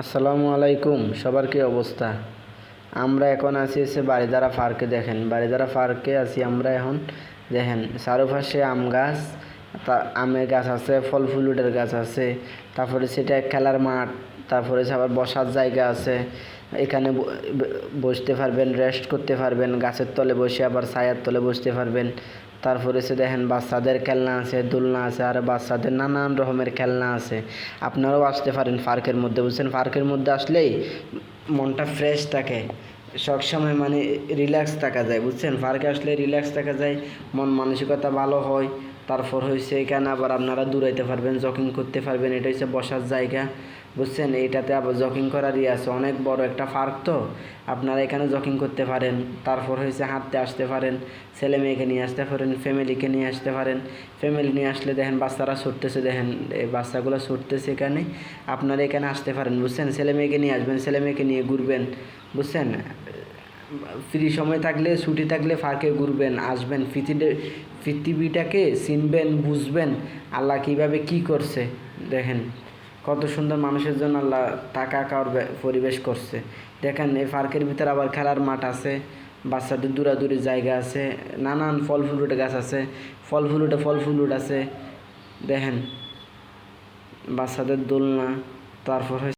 আসসালামু আলাইকুম, সবার কি অবস্থা? আমরা এখন আছি এসে বাড়িদারা পার্কে, দেখেন। বাড়িদারা পার্কে আছি আমরা এখন, দেখেন, চারোপাশে আম গাছ, তা আমের গাছ আছে, ফল ফুলুটের গাছ আছে, তারপরে সেটা খেলার মাঠ, তারপরে আবার বসার জায়গা আছে এখানে বসতে পারবেন রেস্ট করতে পারবেন, গাছের তলে বসে আবার ছায়ার তলে বসতে পারবেন। তারপরে সে দেখেন বাচ্চাদের খেলনা আছে, দোলনা আছে, আর বাচ্চাদের নানান রকমের খেলনা আছে। আপনারাও আসতে পারেন পার্কের মধ্যে, বুঝছেন? পার্কের মধ্যে আসলেই মনটা ফ্রেশ থাকে। সবসময় মানে রিল্যাক্স থাকা যায়, বুঝছেন? পার্কে আসলে রিল্যাক্স থাকা যায়, মন মানসিকতা ভালো হয়। তারপর হয়েছে এখানে আবার আপনারা দৌড়াইতে পারবেন জগিং করতে পারবেন, এটা হচ্ছে বসার জায়গা, বুঝছেন? এইটাতে আবার জগিং করার ইয়ে আছে, অনেক বড় একটা পার্ক তো। আপনারা এখানে জগিং করতে পারেন, তারপর হয়েছে হাঁটতে আসতে পারেন, ছেলে মেয়েকে নিয়ে আসতে পারেন ফ্যামিলিকে নিয়ে আসতে পারেন। ফ্যামিলি নিয়ে আসলে দেখেন বাচ্চারা ছুটতেছে, দেখেন এই বাচ্চাগুলো ছুটতেছে এখানে। আপনারা এখানে আসতে পারেন, বুঝছেন? ছেলে মেয়েকে নিয়ে আসবেন, ছেলে মেয়েকে নিয়ে ঘুরবেন, বুঝছেন? ফ্রি সময় থাকলে, ছুটি থাকলে ফাঁকে ঘুরবেন, আসবেন। পৃথিবী, পৃথিবীটাকে চিনবেন, বুঝবেন আল্লাহ কীভাবে কি করছে। দেখেন, কত সুন্দর মানুষের জন্য আল্লাহ টাকা খাওয়ার পরিবেশ করছে। দেখেন, এই পার্কের ভিতরে আবার খেলার মাঠ আছে, বাচ্চাদের দূরাদূরি জায়গা আছে, নানান ফল ফ্রুট গাছ আছে, ফল ফ্রুটে ফল ফ্রুট আছে। দেখেন, বাচ্চাদের দোলনা, তারপর